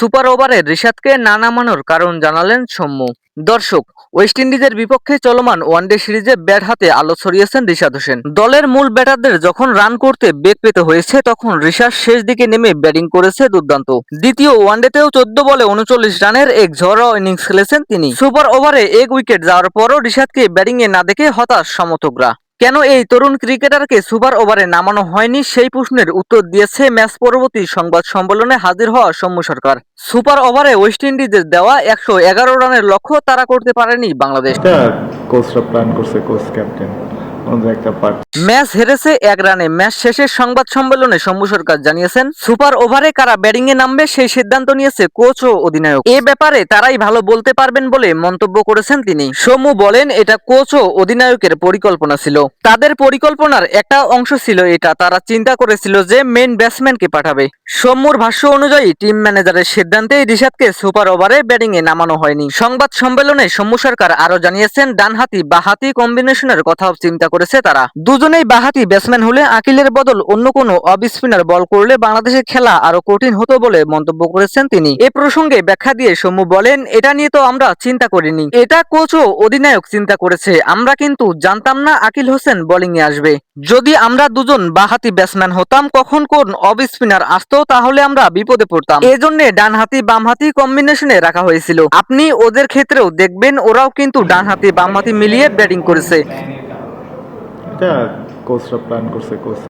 Super ওভারে রিশাদকে না নামানোর কারণ জানালেন সৌম্য। দর্শক, ওয়েস্ট ইন্ডিজের বিপক্ষে চলমান ওয়ানডে সিরিজে ব্যাট হাতে আলো ছড়িয়েছেন রিশাদ হোসেন। দলের মূল ব্যাটারদের যখন রান করতে বেগ পেতে হয়েছে, তখন রিশাদ শেষ দিকে নেমে ব্যাটিং করেছে দুর্দান্ত। দ্বিতীয় ওয়ানডেতেও চোদ্দ বলে উনচল্লিশ রানের এক ঝড়ো ইনিংস খেলেছেন তিনি। সুপার ওভারে এক উইকেট যাওয়ার পরও রিশাদকে ব্যাটিংয়ে না দেখে হতাশ সমর্থকরা। কেন এই তরুণ ক্রিকেটারকে সুপার ওভারে নামানো হয়নি সেই প্রশ্নের উত্তর দিয়েছে ম্যাচ পরবর্তী সংবাদ সম্মেলনে হাজির হওয়া Soumya Sarkar. Super over West ইন্ডিজের দেওয়া একশো এগারো রানের লক্ষ্য তারা করতে পারেনি বাংলাদেশ। কোচরা প্ল্যান করছে কোচ ক্যাপ্টেন ম্যাচ হেরেছে এক রানে। ম্যাচ শেষের সংবাদ সম্মেলনে সৌম্য সরকার জানিয়েছেন, সুপার ওভারে কারা ব্যাটিং এ নামবে সেই সিদ্ধান্ত নিয়েছে কোচ ও অধিনায়ক। এ ব্যাপারে তারাই ভালো বলতে পারবেন বলে মন্তব্য করেছেন তিনি। সৌম্য বলেন, এটা কোচ ও অধিনায়কের পরিকল্পনা ছিল। তাদের পরিকল্পনার একটা অংশ ছিল এটা। তারা চিন্তা করেছিল যে মেন ব্যাটসম্যানকে পাঠাবে। সৌম্যর ভাষ্য অনুযায়ী টিম ম্যানেজারের সিদ্ধান্তে রিশাদকে সুপার ওভারে ব্যাটিং এ নামানো হয়নি। সংবাদ সম্মেলনে সৌম্য সরকার আরও জানিয়েছেন, ডানহাতি বাহাতি কম্বিনেশনের কথাও চিন্তা করেছে তারা। দুজনেই বাহাতি ব্যাটসম্যান হলে আকিলের বদল অন্য কোনো অফ স্পিনার বল করলে বাংলাদেশের খেলা আরও কঠিন হতো বলে মন্তব্য করেছেন তিনি। এ প্রসঙ্গে ব্যাখ্যা দিয়ে সৌম্য বলেন, এটা নিয়ে তো আমরা চিন্তা করিনি। এটা কোচ ও অধিনায়ক চিন্তা করেছে। আমরা কিন্তু জানতাম না আকিল হোসেন বোলিং এ আসবে। যদি আমরা দুজন বাহাতি ব্যাটসম্যান হতাম, কখন কোন অফ স্পিনার আসতো, তাহলে আমরা বিপদে পড়তাম। এজন্য ডানহাতি, বামহাতি কম্বিনেশনে রাখা হয়েছিল। আপনি ওদের ক্ষেত্রেও দেখবেন, ওরাও কিন্তু ডানহাতি, বামহাতি মিলিয়ে ব্যাটিং করেছে। এটা কোচরা প্ল্যান করছে কোচ